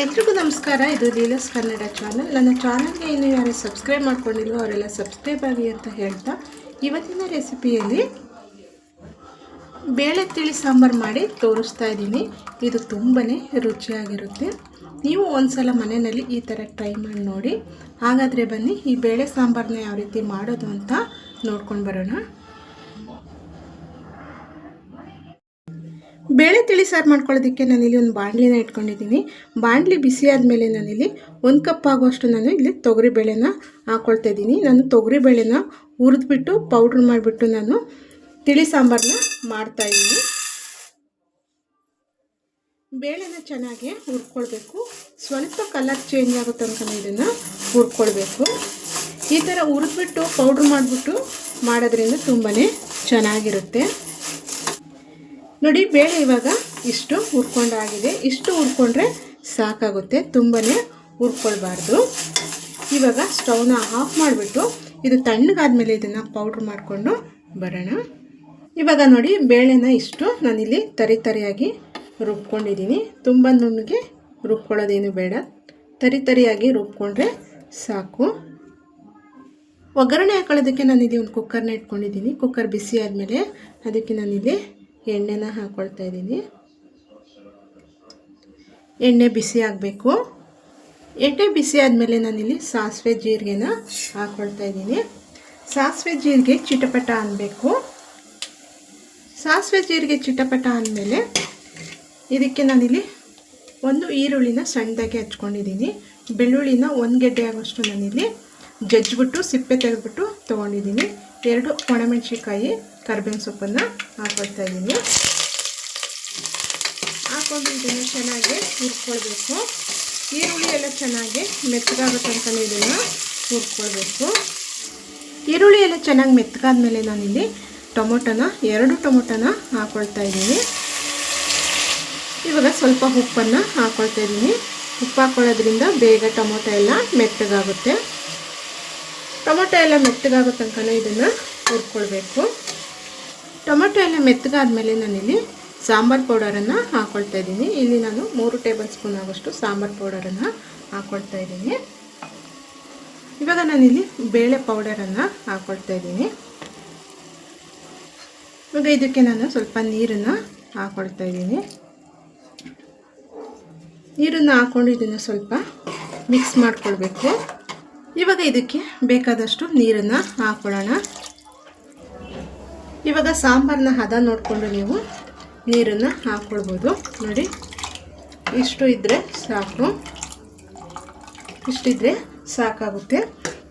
ಎಲ್ರಿಗೂ ನಮಸ್ಕಾರ. ಇದು ಲೀಲಸ್ ಕನ್ನಡ ಚಾನಲ್ ನನ್ನ ಚಾನಲ್ಗೆ ಇನ್ನು ಯಾರು ಸಬ್ಸ್ಕ್ರೈಬ್ ಮಾಡ್ಕೊಂಡಿಲ್ವೋ ಅವರೆಲ್ಲ ಸಬ್ಸ್ಕ್ರೈಬ್ ಆಗಿ ಅಂತ ಹೇಳ್ತಾ ಇವತ್ತಿನ ರೆಸಿಪಿಯಲ್ಲಿ ಬೇಳೆ ತಿಳಿ ಸಾಂಬಾರು ಮಾಡಿ ತೋರಿಸ್ತಾ ಇದ್ದೀನಿ. ಇದು ತುಂಬಾ ರುಚಿಯಾಗಿರುತ್ತೆ. ನೀವು ಒಂದ್ಸಲ ಮನೆಯಲ್ಲಿ ಈ ಥರ ಟ್ರೈ ಮಾಡಿ ನೋಡಿ. ಹಾಗಾದರೆ ಬನ್ನಿ, ಈ ಬೇಳೆ ಸಾಂಬಾರನ್ನ ಯಾವ ರೀತಿ ಮಾಡೋದು ಅಂತ ನೋಡ್ಕೊಂಡು ಬರೋಣ. ಬೇಳೆ ತಿಳಿ ಸಾರು ಮಾಡ್ಕೊಳ್ಳೋದಕ್ಕೆ ನಾನಿಲ್ಲಿ ಒಂದು ಬಾಣಲಿನ ಇಟ್ಕೊಂಡಿದ್ದೀನಿ. ಬಾಣಲಿ ಬಿಸಿ ಆದಮೇಲೆ ನಾನಿಲ್ಲಿ ಒಂದು ಕಪ್ ಆಗುವಷ್ಟು ನಾನು ಇಲ್ಲಿ ತೊಗರಿ ಬೇಳೆನ ಹಾಕ್ಕೊಳ್ತಾ ಇದ್ದೀನಿ. ನಾನು ತೊಗರಿ ಬೇಳೆನ ಹುರಿದ್ಬಿಟ್ಟು, ಪೌಡ್ರ್ ಮಾಡಿಬಿಟ್ಟು ನಾನು ತಿಳಿ ಸಾಂಬಾರನ್ನ ಮಾಡ್ತಾಯಿದ್ದೀನಿ ಬೇಳೆನ ಚೆನ್ನಾಗಿ ಹುರ್ಕೊಳ್ಬೇಕು. ಸ್ವಲ್ಪ ಕಲರ್ ಚೇಂಜ್ ಆಗೋ ತನಕ ಇದನ್ನು ಹುರ್ಕೊಳ್ಬೇಕು. ಈ ಥರ ಹುರಿದ್ಬಿಟ್ಟು ಪೌಡ್ರ್ ಮಾಡಿಬಿಟ್ಟು ಮಾಡೋದ್ರಿಂದ ತುಂಬಾ ಚೆನ್ನಾಗಿರುತ್ತೆ. ನೋಡಿ, ಬೇಳೆ ಇವಾಗ ಇಷ್ಟು ಹುರ್ಕೊಂಡಾಗಿದೆ. ಇಷ್ಟು ಹುರ್ಕೊಂಡ್ರೆ ಸಾಕಾಗುತ್ತೆ. ತುಂಬಾ ಹುರ್ಕೊಳ್ಬಾರ್ದು. ಇವಾಗ ಸ್ಟವ್ನ ಆಫ್ ಮಾಡಿಬಿಟ್ಟು ಇದು ತಣ್ಣಗಾದ್ಮೇಲೆ ಇದನ್ನು ಪೌಡ್ರ್ ಮಾಡಿಕೊಂಡು ಬರೋಣ. ಇವಾಗ ನೋಡಿ ಬೇಳೆನ ಇಷ್ಟು ನಾನಿಲ್ಲಿ ತರಿ ತರಿಯಾಗಿ ರುಬ್ಕೊಂಡಿದ್ದೀನಿ. ತುಂಬ ನುಣ್ಣಗೆ ರುಬ್ಕೊಳ್ಳೋದೇನು ಬೇಡ. ತರಿ ತರಿಯಾಗಿ ರುಬ್ಕೊಂಡ್ರೆ ಸಾಕು. ಒಗ್ಗರಣೆ ಹಾಕೊಳ್ಳೋದಕ್ಕೆ ನಾನಿಲ್ಲಿ ಒಂದು ಕುಕ್ಕರ್ನ ಇಟ್ಕೊಂಡಿದ್ದೀನಿ. ಕುಕ್ಕರ್ ಬಿಸಿ ಆದಮೇಲೆ ಅದಕ್ಕೆ ನಾನಿಲ್ಲಿ ಎಣ್ಣೆನ ಹಾಕ್ಕೊಳ್ತಾ ಇದ್ದೀನಿ. ಎಣ್ಣೆ ಬಿಸಿ ಆಗಬೇಕು. ಎಣ್ಣೆ ಬಿಸಿ ಆದಮೇಲೆ ನಾನಿಲ್ಲಿ ಸಾಸಿವೆ ಜೀರಿಗೆನ ಹಾಕ್ಕೊಳ್ತಾ ಇದ್ದೀನಿ. ಸಾಸಿವೆ ಜೀರಿಗೆ ಚಿಟಪಟ ಅನ್ನಬೇಕು ಸಾಸಿವೆ ಜೀರಿಗೆ ಚಿಟಪಟ ಅಂದಮೇಲೆ ಇದಕ್ಕೆ ನಾನಿಲ್ಲಿ ಒಂದು ಈರುಳ್ಳಿನ ಸಣ್ಣದಾಗಿ ಹಚ್ಕೊಂಡಿದ್ದೀನಿ. ಬೆಳ್ಳುಳ್ಳಿನ ಒಂದು ಗೆಡ್ಡೆ ಆಗೋಷ್ಟು ನಾನಿಲ್ಲಿ ಜಜ್ಜಿಬಿಟ್ಟು, ಸಿಪ್ಪೆ ತೆಗೆದ್ಬಿಟ್ಟು ತೊಗೊಂಡಿದ್ದೀನಿ. ಎರಡು ಒಣಮೆಣಸಿನ್ಕಾಯಿ, ಕರ್ಬೇವಿನ ಸೊಪ್ಪನ್ನು ಹಾಕೊಳ್ತಾ ಇದ್ದೀನಿ. ಹಾಕೊಂಡು ಇದನ್ನು ಚೆನ್ನಾಗಿ ಹುರ್ಕೊಳ್ಬೇಕು. ಈರುಳ್ಳಿ ಎಲ್ಲ ಚೆನ್ನಾಗಿ ಮೆತ್ತಗಾಗೋ ತನಕ ಇದನ್ನು ಹುರ್ಕೊಳ್ಬೇಕು. ಈರುಳ್ಳಿ ಎಲ್ಲ ಚೆನ್ನಾಗಿ ಮೆತ್ತಗಾದ್ಮೇಲೆ ನಾನಿಲ್ಲಿ ಟೊಮೊಟೊನ, ಎರಡು ಟೊಮೊಟೊನ ಹಾಕ್ಕೊಳ್ತಾ ಇದ್ದೀನಿ. ಇವಾಗ ಸ್ವಲ್ಪ ಉಪ್ಪನ್ನು ಹಾಕ್ಕೊಳ್ತಾ ಇದ್ದೀನಿ. ಉಪ್ಪು ಹಾಕ್ಕೊಳ್ಳೋದ್ರಿಂದ ಬೇಗ ಟೊಮೊಟೊ ಎಲ್ಲ ಮೆತ್ತಗಾಗುತ್ತೆ. ಟೊಮೊಟೊ ಎಲ್ಲ ಮೆತ್ತಗಾಗೋ ತನಕ ಇದನ್ನು ಹುರ್ಕೊಳ್ಬೇಕು. ಟೊಮೊಟೊ ಎಲ್ಲ ಮೆತ್ತಗಾದ್ಮೇಲೆ ನಾನಿಲ್ಲಿ ಸಾಂಬಾರು ಪೌಡರನ್ನು ಹಾಕ್ಕೊಳ್ತಾ ಇದ್ದೀನಿ. ಇಲ್ಲಿ ನಾನು ಮೂರು ಟೇಬಲ್ ಸ್ಪೂನ್ ಆಗೋಷ್ಟು ಸಾಂಬಾರು ಪೌಡರನ್ನು ಹಾಕ್ಕೊಳ್ತಾ ಇದ್ದೀನಿ. ಇವಾಗ ನಾನಿಲ್ಲಿ ಬೇಳೆ ಪೌಡರನ್ನು ಹಾಕ್ಕೊಳ್ತಾ ಇದ್ದೀನಿ. ಇವಾಗ ಇದಕ್ಕೆ ನಾನು ಸ್ವಲ್ಪ ನೀರನ್ನು ಹಾಕೊಳ್ತಾ ಇದ್ದೀನಿ. ನೀರನ್ನು ಹಾಕ್ಕೊಂಡು ಇದನ್ನು ಸ್ವಲ್ಪ ಮಿಕ್ಸ್ ಮಾಡ್ಕೊಳ್ಬೇಕು. ಇವಾಗ ಇದಕ್ಕೆ ಬೇಕಾದಷ್ಟು ನೀರನ್ನು ಹಾಕ್ಕೊಳ್ಳೋಣ ಇವಾಗ ಸಾಂಬಾರನ್ನ ಹದ ನೋಡಿಕೊಂಡು ನೀವು ನೀರನ್ನು ಹಾಕ್ಕೊಳ್ಬೋದು ನೋಡಿ, ಇಷ್ಟು ಇದ್ದರೆ ಸಾಕು. ಇಷ್ಟಿದ್ರೆ ಸಾಕಾಗುತ್ತೆ.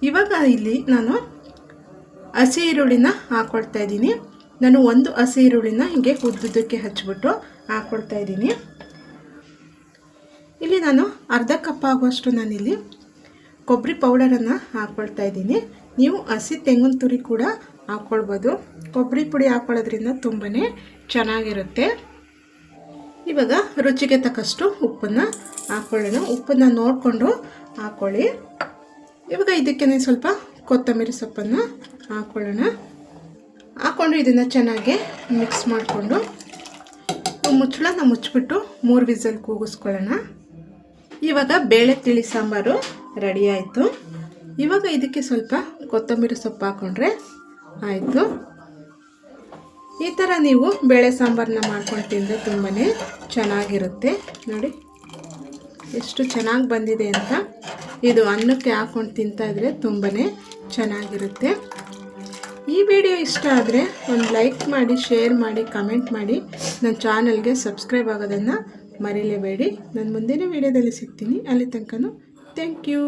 ಇವಾಗ ಇಲ್ಲಿ ನಾನು ಹಸಿ ಈರುಳ್ಳಿನ ಹಾಕ್ಕೊಳ್ತಾ ಇದ್ದೀನಿ. ನಾನು ಒಂದು ಹಸಿ ಈರುಳ್ಳಿನ ಹೀಗೆ ಉದ್ದುದ್ದಕ್ಕೆ ಹಚ್ಚಿಬಿಟ್ಟು ಹಾಕ್ಕೊಳ್ತಾ ಇದ್ದೀನಿ. ಇಲ್ಲಿ ನಾನು ಅರ್ಧ ಕಪ್ ಆಗುವಷ್ಟು ನಾನಿಲ್ಲಿ ಕೊಬ್ಬರಿ ಪೌಡರನ್ನು ಹಾಕ್ಕೊಳ್ತಾ ಇದ್ದೀನಿ. ನೀವು ಹಸಿ ತೆಂಗಿನ ತುರಿ ಕೂಡ ಹಾಕ್ಕೊಳ್ಬೋದು ಕೊಬ್ಬರಿ ಪುಡಿ ಹಾಕ್ಕೊಳ್ಳೋದ್ರಿಂದ ತುಂಬಾ ಚೆನ್ನಾಗಿರುತ್ತೆ. ಇವಾಗ ರುಚಿಗೆ ತಕ್ಕಷ್ಟು ಉಪ್ಪನ್ನು ಹಾಕ್ಕೊಳ್ಳೋಣ ಉಪ್ಪನ್ನು ನೋಡಿಕೊಂಡು ಹಾಕ್ಕೊಳ್ಳಿ ಇವಾಗ ಇದಕ್ಕೆ ಸ್ವಲ್ಪ ಕೊತ್ತಂಬರಿ ಸೊಪ್ಪನ್ನು ಹಾಕ್ಕೊಳ್ಳೋಣ ಹಾಕ್ಕೊಂಡು ಇದನ್ನು ಚೆನ್ನಾಗಿ ಮಿಕ್ಸ್ ಮಾಡಿಕೊಂಡು ಮುಚ್ಚಳನ ಮುಚ್ಚಿಬಿಟ್ಟು ಮೂರು ವಿಸಲ್ ಕೂಗಿಸ್ಕೊಳ್ಳೋಣ. ಇವಾಗ ಬೇಳೆ ತಿಳಿ ಸಾಂಬಾರು ರೆಡಿ ಆಯಿತು. ಇವಾಗ ಇದಕ್ಕೆ ಸ್ವಲ್ಪ ಕೊತ್ತಂಬರಿ ಸೊಪ್ಪು ಹಾಕ್ಕೊಂಡ್ರೆ ಆಯಿತು. ಈ ಥರ ನೀವು ಬೇಳೆ ಸಾಂಬಾರನ್ನ ಮಾಡ್ಕೊಂಡು ತಿಂದರೆ ತುಂಬಾ ಚೆನ್ನಾಗಿರುತ್ತೆ. ನೋಡಿ, ಎಷ್ಟು ಚೆನ್ನಾಗಿ ಬಂದಿದೆ ಅಂತ. ಇದು ಅನ್ನಕ್ಕೆ ಹಾಕ್ಕೊಂಡು ತಿಂತಾಯಿದ್ರೆ ತುಂಬಾ ಚೆನ್ನಾಗಿರುತ್ತೆ. ಈ ವಿಡಿಯೋ ಇಷ್ಟ ಆದರೆ ಒಂದು ಲೈಕ್ ಮಾಡಿ, ಶೇರ್ ಮಾಡಿ, ಕಮೆಂಟ್ ಮಾಡಿ. ನನ್ನ ಚಾನಲ್ಗೆ ಸಬ್ಸ್ಕ್ರೈಬ್ ಆಗೋದನ್ನು ಮರೀಲೇಬೇಡಿ. ನಾನು ಮುಂದಿನ ವಿಡಿಯೋದಲ್ಲಿ ಸಿಗ್ತೀನಿ. ಅಲ್ಲಿ ತನಕ ಥ್ಯಾಂಕ್ ಯು